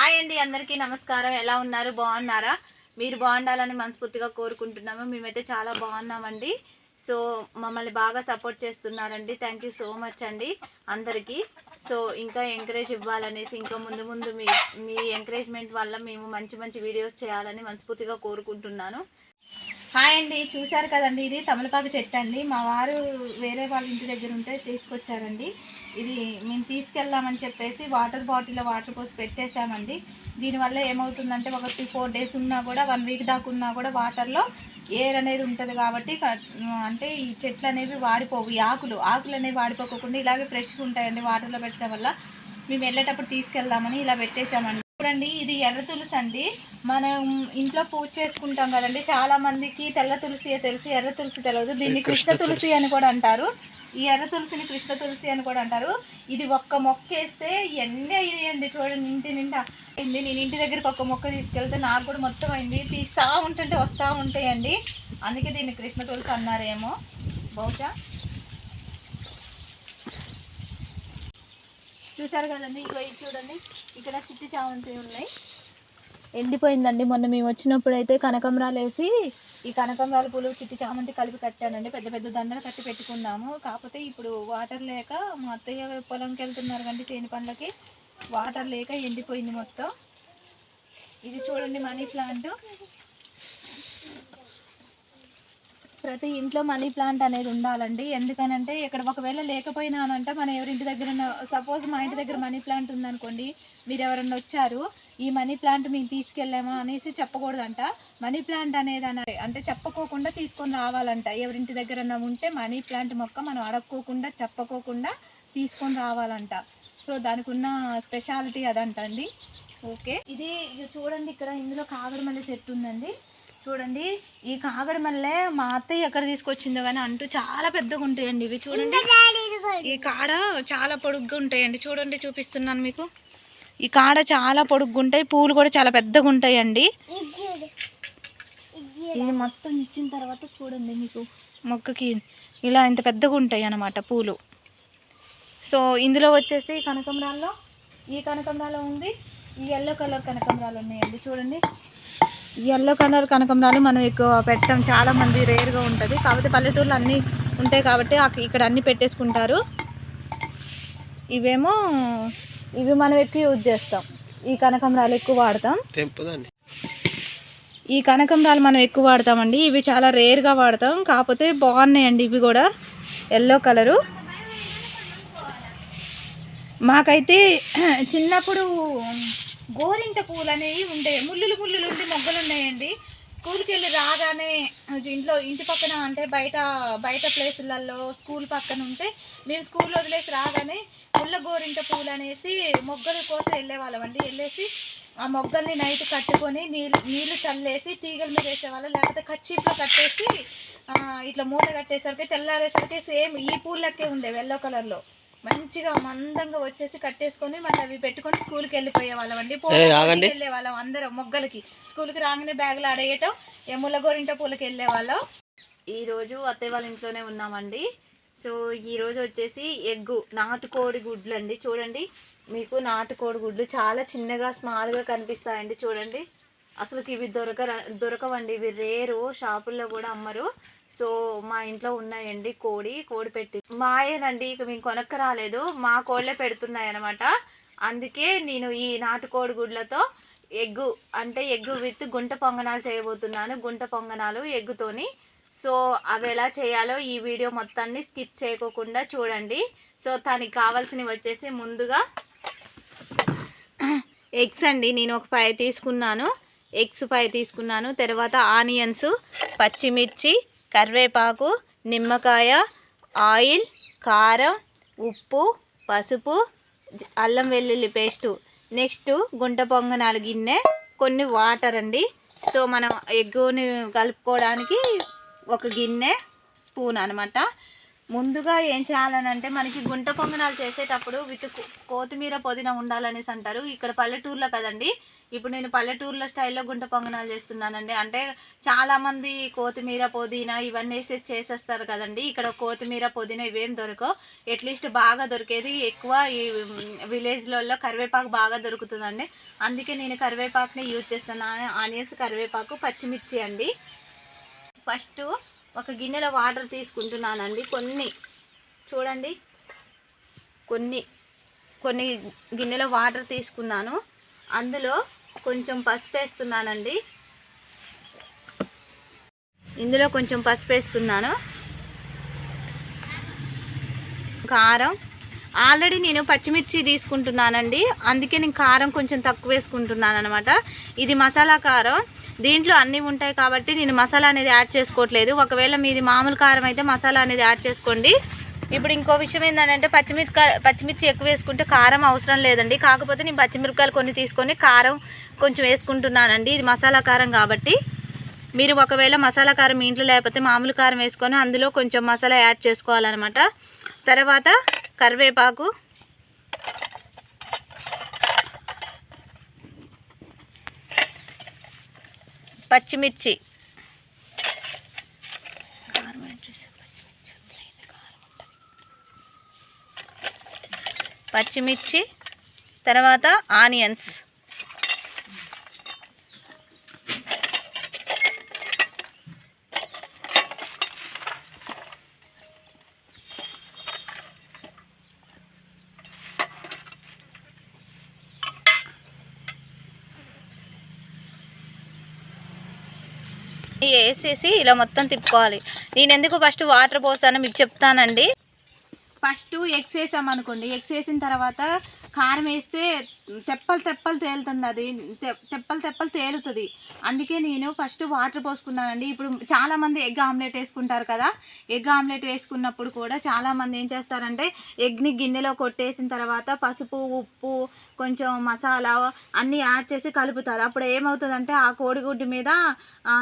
Hi అండి అందరికీ నమస్కారం. ఎలా ఉన్నారు? బాగున్నారా? మీరు బాగుండాలని మనస్ఫూర్తిగా కోరుకుంటున్నాము. మేమైతే చాలా బాగున్నామండి. సో మమ్మల్ని బాగా సపోర్ట్ చేస్తున్నారండి. థ్యాంక్ యూ సో మచ్ అండి అందరికీ. సో ఇంకా ఎంకరేజ్ ఇవ్వాలనేసి ఇంకా ముందు ముందు మీ మీ ఎంకరేజ్మెంట్ వల్ల మేము మంచి మంచి వీడియోస్ చేయాలని మనస్ఫూర్తిగా కోరుకుంటున్నాను. హాయ్ అండి చూశారు కదండి ఇది తమలపాకు చెట్టు అండి. మా వారు వేరే వాళ్ళ ఇంటి దగ్గర ఉంటే తీసుకొచ్చారండి. ఇది మేము తీసుకెళ్దామని చెప్పేసి వాటర్ బాటిల్లో వాటర్ పోసి పెట్టేశామండి. దీనివల్ల ఏమవుతుందంటే ఒక త్రీ ఫోర్ డేస్ ఉన్నా కూడా వన్ వీక్ దాకా ఉన్నా కూడా వాటర్లో ఎయిర్ అనేది ఉంటుంది కాబట్టి అంటే ఈ చెట్లు అనేవి వాడిపోవు ఈ ఆకులు ఆకులు అనేవి వాడిపోకుండా ఇలాగే ఫ్రెష్గా ఉంటాయండి వాటర్లో పెట్టడం వల్ల. మేము వెళ్ళేటప్పుడు తీసుకెళ్దామని ఇలా పెట్టేశామండి. చూడండి ఇది ఎర్ర తులసి అండి. మనం ఇంట్లో పూజ చేసుకుంటాం కదండి. చాలా మందికి తెల్ల తులసి తెలుసు ఎర్ర తులసి తెలియదు దీన్ని కృష్ణ తులసి. అని కూడా అంటారు. ఈ ఎర్ర తులసిని కృష్ణ తులసి అని కూడా అంటారు. ఇది ఒక్క మొక్క వేస్తే ఎన్ని అయినాయండి చూడండి ఇంటి నిండా. అయింది. నేను ఇంటి దగ్గరికి ఒక మొక్క తీసుకెళ్తే నాకు కూడా మొత్తం అయింది. తీస్తా ఉంటుంటే వస్తూ ఉంటాయండి. అందుకే దీన్ని కృష్ణ తులసి అన్నారేమో. బహుశా. చూసారు కదండి? ఇగో ఇది చూడండి. ఇక్కడ చిట్టి చామంతి ఉన్నాయి. ఎండిపోయిందండి. మొన్న మేము వచ్చినప్పుడు అయితే కనకమరాలు వేసి ఈ కనకంబరాల పూలు చిట్టి చామంతి కలిపి కట్టానండి. పెద్ద పెద్ద దండలు కట్టి పెట్టుకున్నాము కాకపోతే ఇప్పుడు వాటర్ లేక మా అత్తయ్య పొలంకి వెళ్తున్నారు కండి చేని పండ్లకి వాటర్ లేక ఎండిపోయింది మొత్తం. ఇది చూడండి మనీ ప్లాంట్. ప్రతి ఇంట్లో మనీ ప్లాంట్ అనేది ఉండాలండి. ఎందుకనంటే ఇక్కడ ఒకవేళ లేకపోయినానంటే మన ఎవరింటి దగ్గర సపోజ్ మా ఇంటి దగ్గర మనీ ప్లాంట్ ఉందనుకోండి మీరు ఎవరన్నా వచ్చారు ఈ మనీ ప్లాంట్ మేము తీసుకెళ్ళామా అనేసి చెప్పకూడదంట. మనీ ప్లాంట్ అనేది అన అంటే చెప్పకోకుండా తీసుకొని రావాలంట. ఎవరింటి దగ్గర ఉంటే మనీ ప్లాంట్ మొక్క మనం అడక్కోకుండా చెప్పకోకుండా తీసుకొని రావాలంట. సో దానికి ఉన్న స్పెషాలిటీ అదంటండి. ఓకే. ఇది చూడండి ఇక్కడ ఇందులో కాగడ చెట్టు ఉందండి. చూడండి ఈ కాగడ మల్లె మా అత్తయ్య ఎక్కడ తీసుకొచ్చిందో కానీ అంటూ చాలా పెద్దగా ఉంటాయండి ఇవి చూడండి. ఈ కాడ చాలా పొడుగ్గా ఉంటాయండి. చూడండి చూపిస్తున్నాను మీకు. ఈ కాడ చాలా పొడుగ్గా ఉంటాయి. పూలు కూడా చాలా పెద్దగా ఉంటాయండి. ఇది మొత్తం ఇచ్చిన తర్వాత చూడండి మీకు మొక్కకి ఇలా ఇంత పెద్దగా ఉంటాయి అన్నమాట పూలు. సో ఇందులో వచ్చేసి కనకంబరాల్లో ఈ కనకంబరాలు ఉంది. ఈ ఎల్లో కలర్ కనకంబరాలు ఉన్నాయండి. చూడండి. ఎల్లో కలర్ కనకంబరాలు మనం ఎక్కువ పెట్టడం చాలా మంది రేర్గా ఉంటుంది. కాకపోతే పల్లెటూర్లో అన్నీ ఉంటాయి కాబట్టి ఇక్కడ అన్నీ పెట్టేసుకుంటారు. ఇవేమో ఇవి మనం ఎక్కువ యూజ్ చేస్తాం. ఈ కనకంబరాలు ఎక్కువ వాడతాం. ఈ కనకంబరాలు మనం ఎక్కువ వాడతామండి. ఇవి చాలా రేర్గా వాడతాం. కాకపోతే బాగున్నాయండి ఇవి కూడా. Yellow colour. మాకైతే చిన్నప్పుడు గోరింట పూలు అనేవి ఉండే ముళ్ళులు ముళ్ళులు ఉండి మొగ్గలు ఉన్నాయండి స్కూల్కి వెళ్ళి రాగానే ఇంట్లో ఇంటి పక్కన అంటే బయట బయట ప్లేసులలో స్కూల్ పక్కన ఉంటే మేము స్కూల్ వదిలేసి రాగానే ముళ్ళ గోరింట పూలు అనేసి మొగ్గల కోసం వెళ్ళేవాళ్ళం అండి వెళ్ళేసి ఆ మొగ్గల్ని నైట్ కట్టుకొని నీళ్ళు నీళ్ళు చల్లేసి తీగల మీద వేసేవాళ్ళు. లేకపోతే కచ్చిట్లో కట్టేసి ఇట్లా మూట కట్టేసరికి తెల్లారేసరికి సేమ్ ఈ పూలకే ఉండేవి ఎల్లో కలర్లో. మంచిగా మందంగా వచ్చేసి కట్టేసుకొని మళ్ళీ అవి పెట్టుకొని స్కూల్కి వెళ్ళిపోయే వాళ్ళం అండి. వెళ్ళే వాళ్ళం అందరం మొగ్గలకి. స్కూల్కి రాగానే బ్యాగులు ఆడేయటం ఎమ్ముల గోరింట పూలకి వెళ్ళే వాళ్ళం. ఈరోజు అత్తయ్య వాళ్ళ ఇంట్లోనే ఉన్నామండి. సో ఈరోజు వచ్చేసి ఎగ్గు నాటుకోడి గుడ్లు అండి చూడండి మీకు నాటుకోడి గుడ్లు చాలా చిన్నగా స్మాల్గా కనిపిస్తాయండి. చూడండి అసలు ఇవి దొరక దొరకవండి. ఇవి రేరు షాపుల్లో కూడా అమ్మరు. సో మా ఇంట్లో ఉన్నాయండి కోడి కోడి పెట్టి. మాయేనండి ఇక మేము కొనక్క రాలేదు మా కోళ్ళే పెడుతున్నాయి అనమాట అందుకే నేను ఈ నాటుకోడి గుడ్లతో ఎగ్గు అంటే ఎగ్గు విత్ గుంట పొంగనాలు చేయబోతున్నాను. గుంట పొంగనాలు ఎగ్గుతోని. సో అవి ఎలా చేయాలో ఈ వీడియో మొత్తాన్ని స్కిప్ చేయకోకుండా చూడండి. సో దానికి కావాల్సినవి వచ్చేసి ముందుగా ఎగ్స్ అండి. నేను ఒక ఫైవ్ తీసుకున్నాను. ఎగ్స్ ఫైవ్ తీసుకున్నాను. తర్వాత ఆనియన్స్ పచ్చిమిర్చి కరివేపాకు నిమ్మకాయ ఆయిల్ కారం ఉప్పు పసుపు అల్లం వెల్లుల్లి పేస్టు. నెక్స్ట్ గుంట పొంగనాలు గిన్నె కొన్ని వాటర్ అండి. సో మనం ఎగ్గుని కలుపుకోవడానికి ఒక గిన్నె స్పూన్ అనమాట. ముందుగా ఏం చేయాలని అంటే మనకి గుంట పొంగనాలు చేసేటప్పుడు విత్ కొత్తిమీర పుదీనా ఉండాలనేసి అంటారు. ఇక్కడ పల్లెటూరులో కదండి ఇప్పుడు నేను పల్లెటూరులో స్టైల్లో గుంట పొంగనాలు చేస్తున్నానండి. అంటే చాలామంది కొత్తిమీర పుదీనా ఇవన్నీ వేసి చేసేస్తారు కదండి. ఇక్కడ కొత్తిమీర పుదీనా ఇవేం దొరకవు. అట్లీస్ట్ బాగా దొరికేది ఎక్కువ ఈ విలేజ్లలో కరివేపాకు బాగా దొరుకుతుందండి. అందుకే నేను కరివేపాకుని యూజ్ చేస్తున్నాను ఆనియన్స్ కరివేపాకు పచ్చిమిర్చి అండి. ఫస్ట్ ఒక గిన్నెలో వాటర్ తీసుకుంటున్నానండి. కొన్ని చూడండి. కొన్ని కొన్ని గిన్నెలో వాటర్ తీసుకున్నాను. అందులో కొంచెం పసుపు వేస్తున్నానండి ఇందులో కొంచెం పసుపు వేస్తున్నాను కారం. ఆల్రెడీ నేను పచ్చిమిర్చి తీసుకుంటున్నానండి. అందుకే నేను కారం కొంచెం తక్కువ వేసుకుంటున్నాను అనమాట ఇది మసాలా కారం. దీంట్లో అన్నీ ఉంటాయి కాబట్టి నేను మసాలా అనేది యాడ్ చేసుకోవట్లేదు. ఒకవేళ మీది మామూలు కారం అయితే మసాలా అనేది యాడ్ చేసుకోండి. ఇప్పుడు ఇంకో విషయం ఏంటంటే పచ్చిమిరపకాయ పచ్చిమిర్చి ఎక్కువ వేసుకుంటే కారం అవసరం లేదండి. కాకపోతే నేను పచ్చిమిరపకాయలు కొన్ని తీసుకొని కారం కొంచెం వేసుకుంటున్నానండి. ఇది మసాలా కారం కాబట్టి. మీరు ఒకవేళ మసాలా కారం మీ ఇంట్లో లేకపోతే మామూలు కారం వేసుకొని అందులో కొంచెం మసాలా యాడ్ చేసుకోవాలన్నమాట. తర్వాత కరివేపాకు. పచ్చిమిర్చి. పచ్చిమిర్చి తర్వాత ఆనియన్స్. వేసేసి ఇలా మొత్తం తిప్పుకోవాలి. నేను ఎందుకు ఫస్ట్ వాటర్ పోసానో మీకు చెప్తానండి. ఫస్ట్ ఎగ్స్ వేసామనుకోండి ఎగ్స్ వేసిన తర్వాత కారం వేస్తే తెప్పలు తెప్పలు తేలుతుంది అది. తె- తెప్పలు తెప్పలు తేలుతుంది. అందుకే నేను ఫస్ట్ వాటర్ పోసుకున్నానండి. ఇప్పుడు చాలామంది ఎగ్ ఆమ్లెట్ వేసుకుంటారు కదా. ఎగ్ ఆమ్లెట్ వేసుకున్నప్పుడు కూడా చాలామంది ఏం చేస్తారంటే ఎగ్ని గిన్నెలో కొట్టేసిన తర్వాత పసుపు ఉప్పు కొంచెం మసాలా అన్నీ యాడ్ చేసి కలుపుతారు. అప్పుడు ఏమవుతుందంటే ఆ కోడిగుడ్డు మీద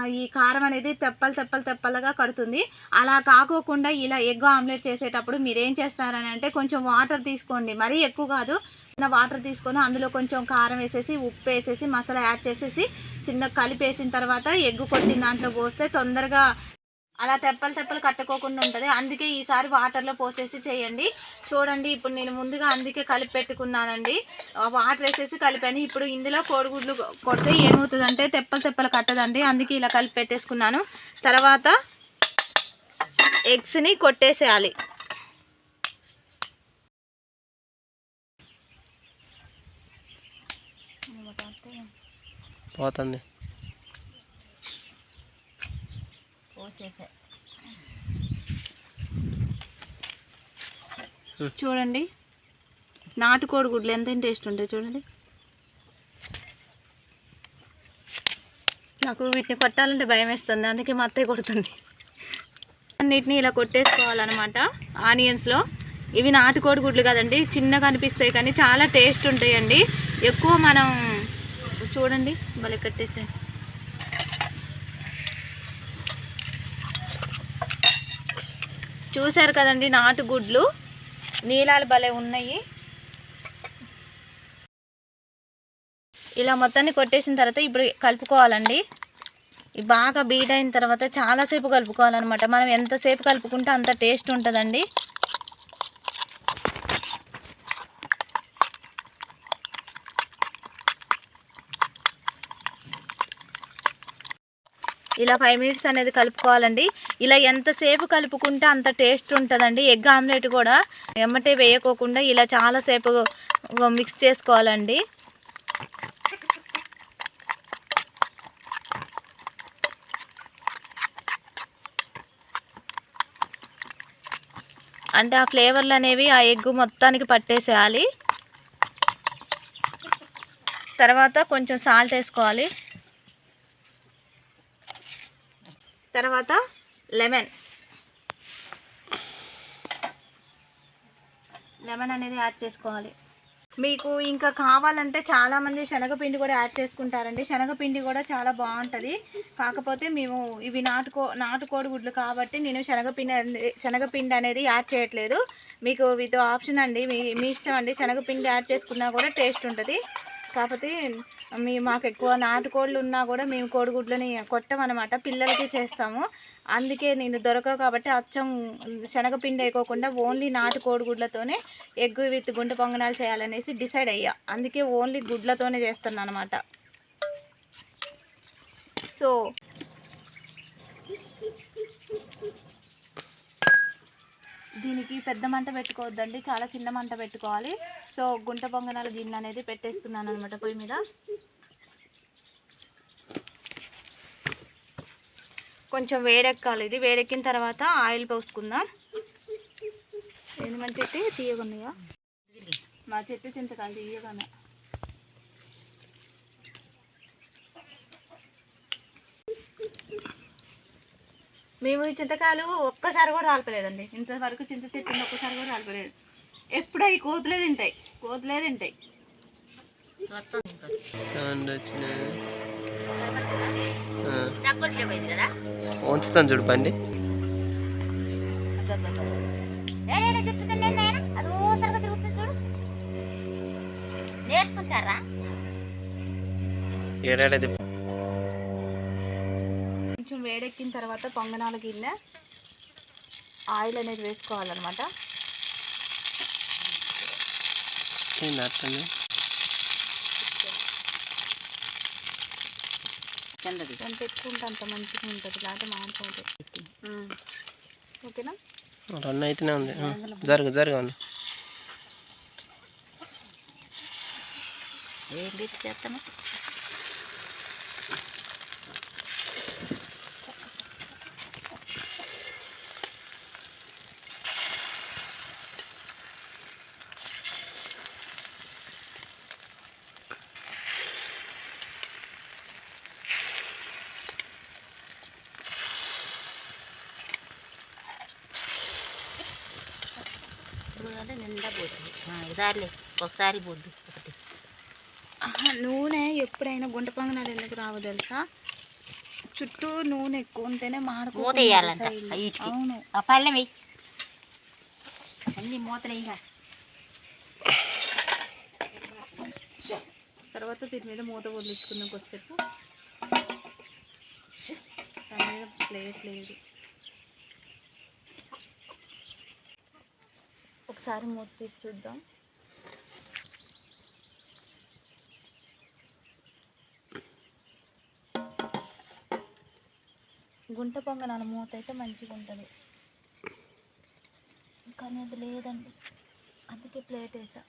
ఈ కారం అనేది తెప్పలు తెప్పలు తెప్పలుగా కడుతుంది. అలా కాకోకుండా ఇలా ఎగ్ ఆమ్లెట్ చేసేటప్పుడు మీరు ఏం చేస్తారని అంటే కొంచెం వాటర్ తీసుకోండి. మరీ ఎక్కువ కాదు చిన్న వాటర్ తీసుకొని అందులో కొంచెం కారం వేసేసి ఉప్పు వేసేసి మసాలా యాడ్ చేసేసి చిన్న కలిపేసిన తర్వాత ఎగ్ కొట్టిన దాంట్లో పోస్తే తొందరగా అలా తెప్పలు తెప్పలు కట్టుకోకుండా ఉంటుంది. అందుకే ఈసారి వాటర్లో పోసేసి చేయండి. చూడండి ఇప్పుడు నేను ముందుగా అందుకే కలిపి పెట్టుకున్నానండి. వాటర్ వేసేసి కలిపాను. ఇప్పుడు ఇందులో కోడిగుడ్లు కొడితే ఏమవుతుందంటే తెప్పలు తెప్పలు కట్టదండి. అందుకే ఇలా కలిపి పెట్టేసుకున్నాను. తర్వాత ఎగ్స్ని కొట్టేసేయాలి. పోతుంది. చూడండి. నాటుకోడి గుడ్లు ఎంత టేస్ట్ ఉంటాయి చూడండి. నాకు వీటిని కొట్టాలంటే భయం వేస్తుంది. అందుకే మా అత్తయ్య కొడుతుంది. అన్నిటిని ఇలా కొట్టేసుకోవాలన్నమాట ఆనియన్స్లో ఇవి నాటుకోడి గుడ్లు కదండి చిన్నగా అనిపిస్తాయి కానీ చాలా టేస్ట్ ఉంటాయండి. ఎక్కువ మనం చూడండి భలే కట్టేసే చూశారు కదండి నాటుగుడ్లు నీలాలు భలే ఉన్నాయి. ఇలా మొత్తాన్ని కొట్టేసిన తర్వాత ఇప్పుడు కలుపుకోవాలండి. బాగా బీట్ అయిన తర్వాత చాలాసేపు కలుపుకోవాలన్నమాట. మనం ఎంతసేపు కలుపుకుంటే అంత టేస్ట్ ఉంటుందండి. ఇలా ఫైవ్ మినిట్స్ అనేది కలుపుకోవాలండి. ఇలా ఎంతసేపు కలుపుకుంటే అంత టేస్ట్ ఉంటుందండి. ఎగ్ ఆమ్లెట్ కూడా ఎమ్మటే వేయకోకుండా ఇలా చాలాసేపు మిక్స్ చేసుకోవాలండి. అంటే ఆ ఫ్లేవర్లు అనేవి ఆ ఎగ్ మొత్తానికి పట్టేసేయాలి. తర్వాత కొంచెం సాల్ట్ వేసుకోవాలి. తర్వాత లెమన్. లెమన్ అనేది యాడ్ చేసుకోవాలి. మీకు ఇంకా కావాలంటే చాలామంది శనగపిండి కూడా యాడ్ చేసుకుంటారండి. శనగపిండి కూడా చాలా బాగుంటుంది. కాకపోతే మేము ఇవి నాటుకో నాటుకోడి గుడ్లు కాబట్టి నేను శనగపిండి శనగపిండి అనేది యాడ్ చేయట్లేదు. మీకు విత్ ఆప్షన్ అండి. మీ మీ ఇష్టం అండి. శనగపిండి యాడ్ చేసుకున్నా కూడా టేస్ట్ ఉంటుంది. కాకపోతే మీ మాకు ఎక్కువ నాటుకోళ్ళు ఉన్నా కూడా మేము కోడిగుడ్లని కొట్టమన్నమాట పిల్లలకి చేస్తాము. అందుకే నేను దొరకవు కాబట్టి అచ్చం శనగపిండి వేయకోకుండా ఓన్లీ నాటు కోడిగుడ్లతోనే ఎగ్ విత్ గుంట పొంగనాలు చేయాలనేసి డిసైడ్ అయ్యా. అందుకే ఓన్లీ గుడ్లతోనే చేస్తున్నాను అనమాట సో దీనికి పెద్ద మంట పెట్టుకోవద్దండి చాలా చిన్న మంట పెట్టుకోవాలి. సో గుంట పొంగనాల గిన్నె అనేది పెట్టేస్తున్నాను అనమాట పొయ్యి మీద. కొంచెం వేడెక్కాలి. ఇది వేడెక్కిన తర్వాత ఆయిల్ పోసుకుందాం. ఏంది మన చెట్టు? తీయగున్నాయా? మా చెట్టు చింతకాయలు తీయగానే. మేము ఈ చింతకాయలు ఒక్కసారి కూడా రాలిపోలేదండి. ఇంతవరకు చింత చెట్టు ఒక్కసారి కూడా రాలిపోలేదు. ఎప్పుడు అవి కోతులే తింటాయి కోతులే తింటాయి. ఉంచుతాను చూడు బండి ఏడేడ వేడెక్కిన తర్వాత పొంగనాల గిన్నె ఆయిల్ అనేది వేసుకోవాలన్నమాట. ఎంత ఎక్కువ ఉంటే అంత మంచిగా ఉంటుంది లేకపోతే ఉంటుంది ఓకేనా? రన్ అయితేనే ఉంది. ఆ, జరుగు జరుగు అన్న. ఏం చేస్తాను ఇప్పుడు అంటే నిండా పోతుంది. ఒకసారి ఒకసారి పోద్దు ఒకటి. నూనె ఎప్పుడైనా గుంట పొంగనాలు ఎందుకు రావు తెలుసా? చుట్టూ నూనె ఎక్కువ ఉంటేనే మాడకు మూత వేయాలంట. అవును. ఆ పళ్ళెం వెయ్యి అన్ని మూతలు తర్వాత దీని మీద మూత వదిలించుకుందాం కొద్దిసేపు. దాని మీద ప్లేట్ లేదు. ఒకసారి మూత తీసి చూద్దాం. గుంట పొంగనాల మూత అయితే మంచిగా ఉంటుంది. కానీ అది లేదండి. అందుకే ప్లేట్ వేసా.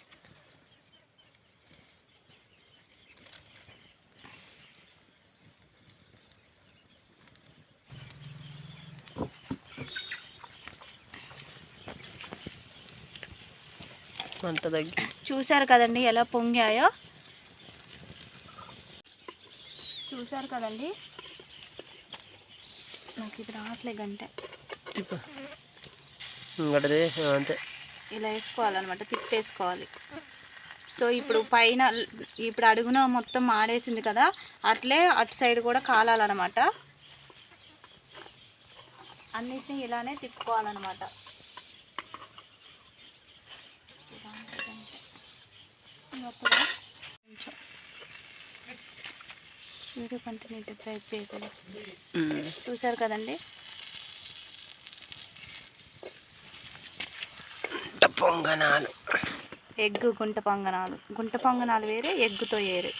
అంత తగ్గి చూశారు కదండి ఎలా పొంగాయో? చూశారు కదండి? నాకు ఇది రావట్లే గంట. ఆ, అంతే. ఇలా వేసుకోవాలన్నమాట తిప్పేసుకోవాలి. సో ఇప్పుడు పైన ఇప్పుడు అడుగున మొత్తం మాడేసింది కదా అట్లే అటు సైడ్ కూడా కాలాలన్నమాట. అన్నిటిని ఇలానే తిప్పుకోవాలన్నమాట. ఇంకొకటి కొంచెం వీడియో కంటిన్యూ ఫ్రై చేయగలరు. చూసారు కదండి? పొంగనాలు. ఎగ్ గుంట పొంగనాలు. గుంట పొంగనాలు వేరే ఎగ్గుతో వేరే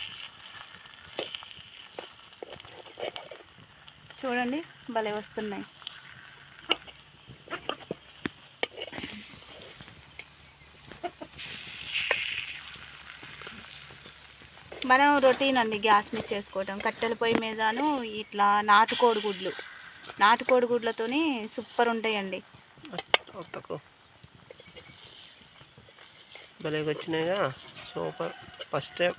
చూడండి భలే వస్తున్నాయి. మనం రొటీన్ అండి గ్యాస్ మీద చేసుకోవటం. కట్టెల పొయ్యి మీదను ఇట్లా నాటుకోడి గుడ్లు. నాటుకోడి గుడ్లతోని సూపర్ ఉంటాయండి. వచ్చినాయిగా సూపర్. First time.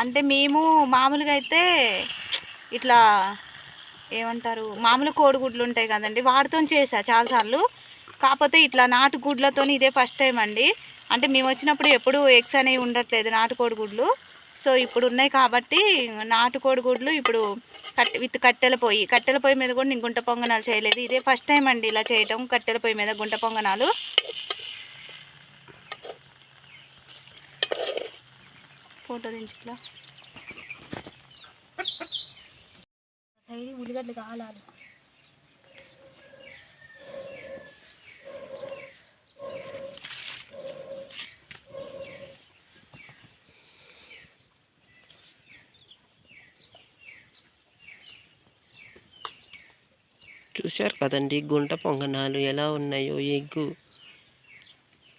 అంటే మేము మామూలుగా అయితే ఇట్లా ఏమంటారు? మామూలు కోడిగుడ్లు ఉంటాయి కదండి. వాటితో చేసా చాలాసార్లు. కాకపోతే ఇట్లా నాటు గుడ్లతో ఇదే ఫస్ట్ టైం అండి. అంటే మేము వచ్చినప్పుడు ఎప్పుడు ఎగ్స్ అనేవి ఉండట్లేదు నాటుకోడి గుడ్లు. సో ఇప్పుడు ఉన్నాయి కాబట్టి నాటుకోడి గుడ్లు ఇప్పుడు కట్టె విత్ కట్టెల పొయ్యి. కట్టెల పొయ్యి మీద కూడా నేను గుంట పొంగనాలు చేయలేదు. ఇదే ఫస్ట్ టైం అండి ఇలా చేయటం కట్టెల పొయ్యి మీద గుంట పొంగనాలు. ఫోటో దించుకులా సైడ్ ఉల్లిగడ్డలు కాలాలి. చూశారు కదండి. గుంట పొంగనాలు ఎలా ఉన్నాయో ఎగ్గు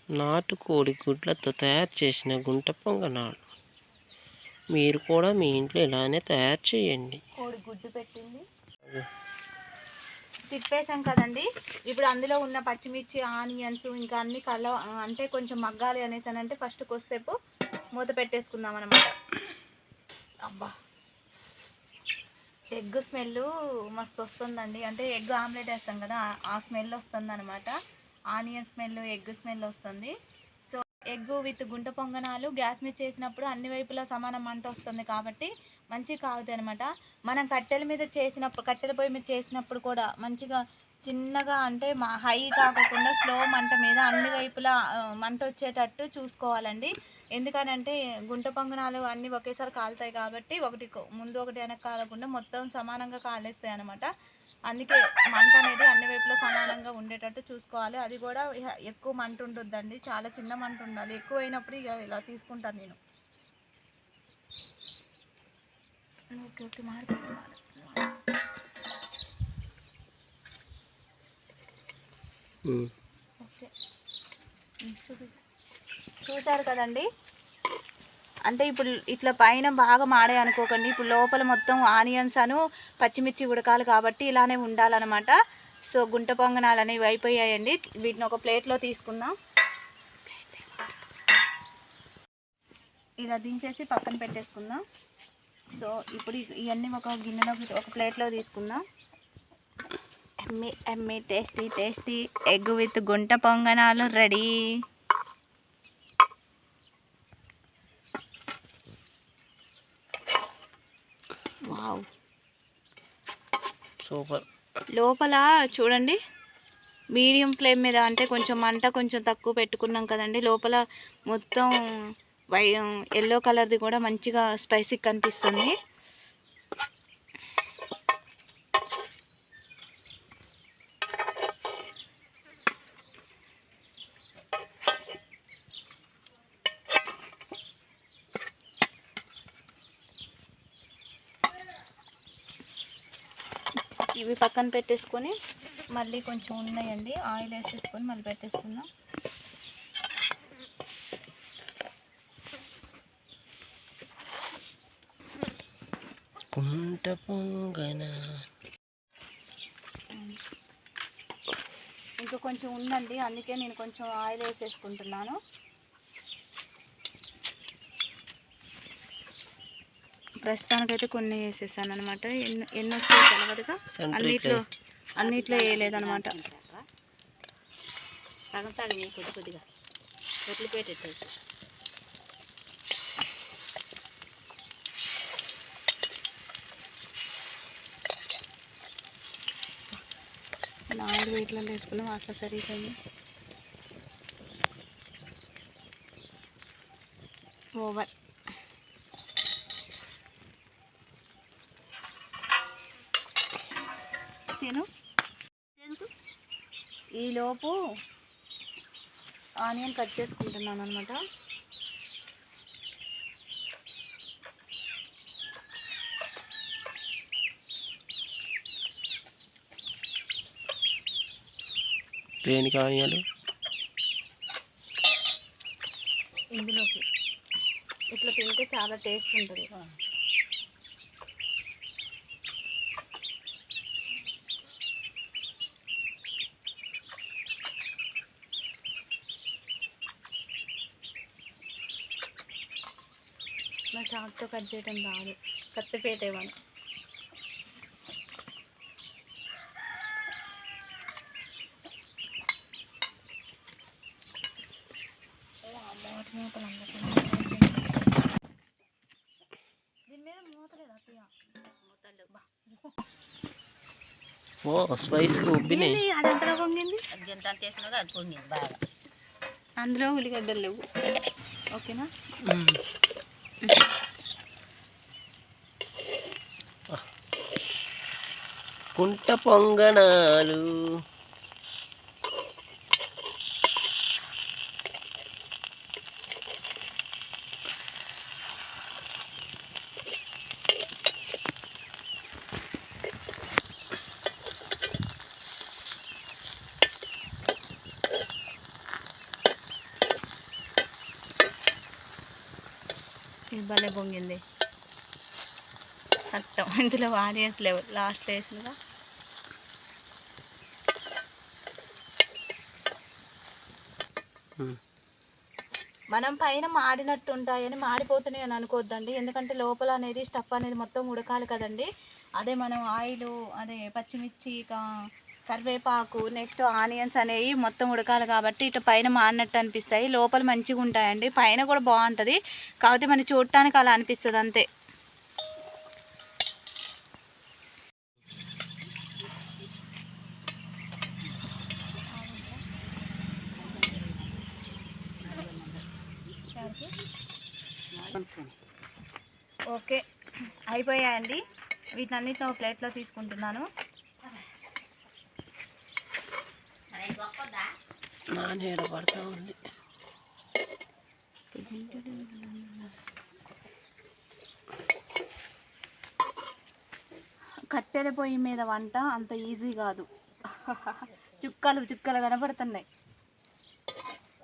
నాటుకోడి గుడ్లతో తయారు చేసిన గుంట పొంగనాలు. మీరు కూడా మీ ఇంట్లో ఇలానే తయారు చేయండి. కోడి గుడ్డు పెట్టింది. తిప్పేసాం కదండి. ఇప్పుడు అందులో ఉన్న పచ్చిమిర్చి ఆనియన్స్ ఇంకా అన్ని కల అంటే కొంచెం మగ్గాలి అనేసి అని అంటే ఫస్ట్ కొద్దిసేపు మూత పెట్టేసుకుందాం అనమాట అబ్బా! ఎగ్ స్మెల్ మస్తు వస్తుందండి అంటే ఎగ్ ఆమ్లెట్ వేస్తాం కదా ఆ- స్మెల్ వస్తుంది అనమాట ఆనియన్ స్మెల్ ఎగ్ స్మెల్ వస్తుంది. So egg with gunta ponganalu gas మీద చేసినప్పుడు అన్ని వైపులా సమానం మంట వస్తుంది కాబట్టి మంచిగా కాగుతాయి అనమాట మనం కట్టెల మీద చేసినప్పుడు కట్టెల పొయ్యి మీద చేసినప్పుడు కూడా మంచిగా చిన్నగా అంటే మా హై కాకుండా స్లో మంట మీద అన్ని వైపులా మంట వచ్చేటట్టు చూసుకోవాలండి. ఎందుకనంటే గుంట పొంగనాలు అన్నీ ఒకేసారి కాలుతాయి కాబట్టి ఒకటి ముందు ఒకటి వెనక కాలకుండా మొత్తం సమానంగా కాలేస్తాయి అనమాట అందుకే మంట అనేది అన్ని వైపులా సమానంగా ఉండేటట్టు చూసుకోవాలి. అది కూడా ఎక్కువ మంట ఉండొద్దండి. చాలా చిన్న మంట ఉండాలి. ఎక్కువ అయినప్పుడు ఇక ఇలా తీసుకుంటాను నేను. ఓకే ఓకే మాడిపోతుంది చూసారు కదండి? అంటే ఇప్పుడు ఇట్లా పైన బాగా మాడే అనుకోకండి. ఇప్పుడు లోపల మొత్తం ఆనియన్స్ అను పచ్చిమిర్చి ఉడకాలి కాబట్టి ఇలానే ఉండాలన్నమాట. సో గుంట పొంగనాలు అనేవి అయిపోయాయండి. వీటిని ఒక ప్లేట్లో తీసుకుందాం. ఇలా దించేసి పక్కన పెట్టేసుకుందాం. సో ఇప్పుడు ఇవన్నీ ఒక గిన్నెలో ఒక ప్లేట్లో తీసుకుందాం. Yummy yummy tasty tasty. Egg with gunta ponganalu ready. Wow. Super. లోపల చూడండి మీడియం ఫ్లేమ్ మీద అంటే కొంచెం మంట కొంచెం తక్కువ పెట్టుకున్నాం కదండి. లోపల మొత్తం వై ఎల్లో కలర్ది కూడా మంచిగా స్పైసీ కనిపిస్తుంది. ఇవి పక్కన పెట్టేసుకొని మళ్ళీ కొంచెం ఉన్నాయండి ఆయిల్ వేసేసుకొని మళ్ళీ పెట్టేసుకుందాం. గుంట పొంగన. ఇంకా కొంచెం ఉందండి అందుకే నేను కొంచెం ఆయిల్ వేసేసుకుంటున్నాను. ప్రస్తుతానికైతే కొన్ని వేసేసాను అనమాట ఎన్ని ఎన్ని వస్తాయి తెలవదుగా. అన్నిట్లో అన్నిట్లో వేయలేదన్నమాట. సగం సగం వేయి కొద్ది కొద్దిగా. పెట్టేది ఆయిల్ వీటిలో వేసుకున్నాం అట్లా సరిపోయింది. ఓవర్ తిను ఈలోపు ఆనియన్ కట్ చేసుకుంటున్నాను అనమాట దేనికి ఆనియాలు ఇందులోకి. ఇట్లా తింటే చాలా టేస్ట్ ఉంటుంది. చాక్తో కట్ చేయడం రాదు. కత్తిపేట ఇవ్వను ఓ అది ఎంత పొంగింది? అది పొంగింది బాగా. అందులో ఉల్లిగడ్డలు లేవు. ఓకేనా? కుంట పొంగనాలు. భలే పొంగింది. మొత్తం ఇందులో ఆనియన్స్ లేవు. లాస్ట్ వేసినగా మనం పైన మాడినట్టు ఉంటాయని మాడిపోతున్నాయి అని అనుకోవద్దండి ఎందుకంటే లోపల అనేది స్టఫ్ అనేది మొత్తం ఉడకాలి కదండి. అదే మనం ఆయిల్ అదే పచ్చిమిర్చి కరివేపాకు నెక్స్ట్ ఆనియన్స్ అనేవి మొత్తం ఉడకాలి కాబట్టి ఇటు పైన మాడినట్టు అనిపిస్తాయి. లోపల మంచిగా ఉంటాయండి పైన కూడా బాగుంటుంది. కాకపోతే మనం చూడటానికి అలా అనిపిస్తుంది అంతే ఓకే అయిపోయాయండి వీటన్నిటిని ఒక ప్లేట్లో తీసుకుంటున్నాను. నానేడ పడతా ఉంది కట్టెల పొయ్యి మీద వంట అంత ఈజీ కాదు. చుక్కలు చుక్కలు కనబడుతున్నాయి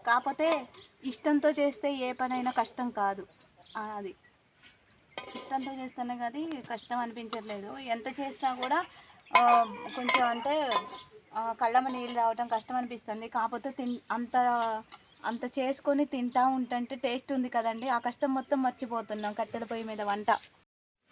కాకపోతే ఇష్టంతో చేస్తే ఏ పనైనా కష్టం కాదు. అది. ఇష్టంతో చేస్తాను కానీ కష్టం అనిపించట్లేదు. ఎంత చేసినా కూడా కొంచెం అంటే కళ్ళమ నీళ్ళు రావటం కష్టం అనిపిస్తుంది. కాకపోతే తిన్ అంత అంత చేసుకొని తింటా ఉంటుంటే టేస్ట్ ఉంది కదండి. ఆ కష్టం మొత్తం మర్చిపోతున్నాం. కట్టెల పొయ్యి మీద వంట.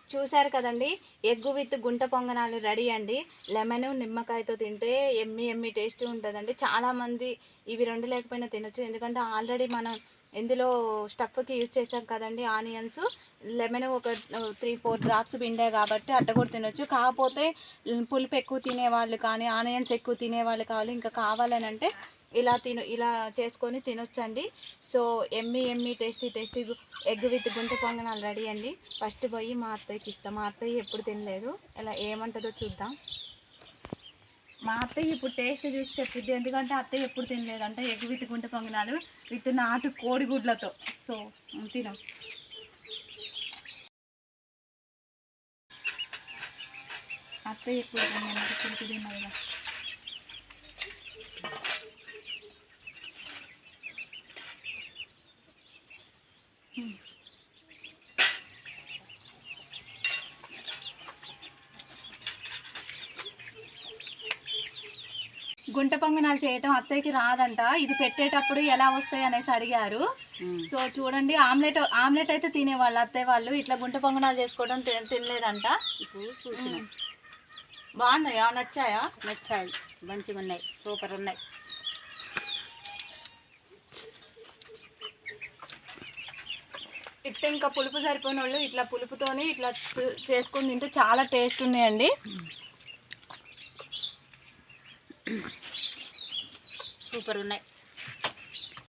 చూశారు కదండి? ఎగ్గు విత్ గుంట పొంగనాలు రెడీ అండి. లెమన్ నిమ్మకాయతో తింటే ఎమ్మి ఎమ్మి టేస్ట్ ఉంటుందండి. చాలామంది ఇవి రెండు లేకపోయినా తినొచ్చు. ఎందుకంటే ఆల్రెడీ మనం ఇందులో స్టఫ్కి యూజ్ చేసాం కదండి ఆనియన్స్ లెమన్ ఒక త్రీ ఫోర్ డ్రాప్స్ పిండే కాబట్టి అట్ట కూడా తినొచ్చు. కాకపోతే పులుపు ఎక్కువ తినేవాళ్ళు కానీ ఆనియన్స్ ఎక్కువ తినేవాళ్ళు కావాలి ఇంకా కావాలని అంటే ఇలా తిన ఇలా చేసుకొని తినొచ్చండి. So yummy yummy tasty tasty egg with gunta ponganalu ready అండి. ఫస్ట్ పోయి మా అత్తయ్యకి ఇస్తాం. మా అత్తయ్య ఎప్పుడు తినలేదు. ఇలా ఏమంటుందో చూద్దాం. మా అత్తయ్య ఇప్పుడు టేస్ట్ చూసి చెప్పిద్ది ఎందుకంటే అత్తయ్య ఎప్పుడు తినలేదు అంటే ఎగ్ విత్ గుంట పొంగినాలు విత్ నాటు కోడిగుడ్లతో. సో తినం. అత్తయ్య ఎప్పుడు తినలేదు. ఇప్పుడు గుంట పొంగనాలు చేయటం అత్తయ్యకి రాదంట. ఇది పెట్టేటప్పుడు ఎలా వస్తాయి అనేసి అడిగారు. సో చూడండి ఆమ్లెట్ ఆమ్లెట్ అయితే తినేవాళ్ళు అత్తయ్య వాళ్ళు. ఇట్లా గుంట పొంగనాలు చేసుకోవడం తిన- తినలేదంట. బాగున్నాయా? నచ్చాయా? నచ్చాయి. మంచిగా ఉన్నాయి. సూపర్ ఉన్నాయి. ఇట్లా ఇంకా పులుపు సరిపోయిన వాళ్ళు ఇట్లా పులుపుతోని ఇట్లా చేసుకొని తింటే చాలా టేస్ట్ ఉన్నాయండి. సూపర్ ఉన్నాయి.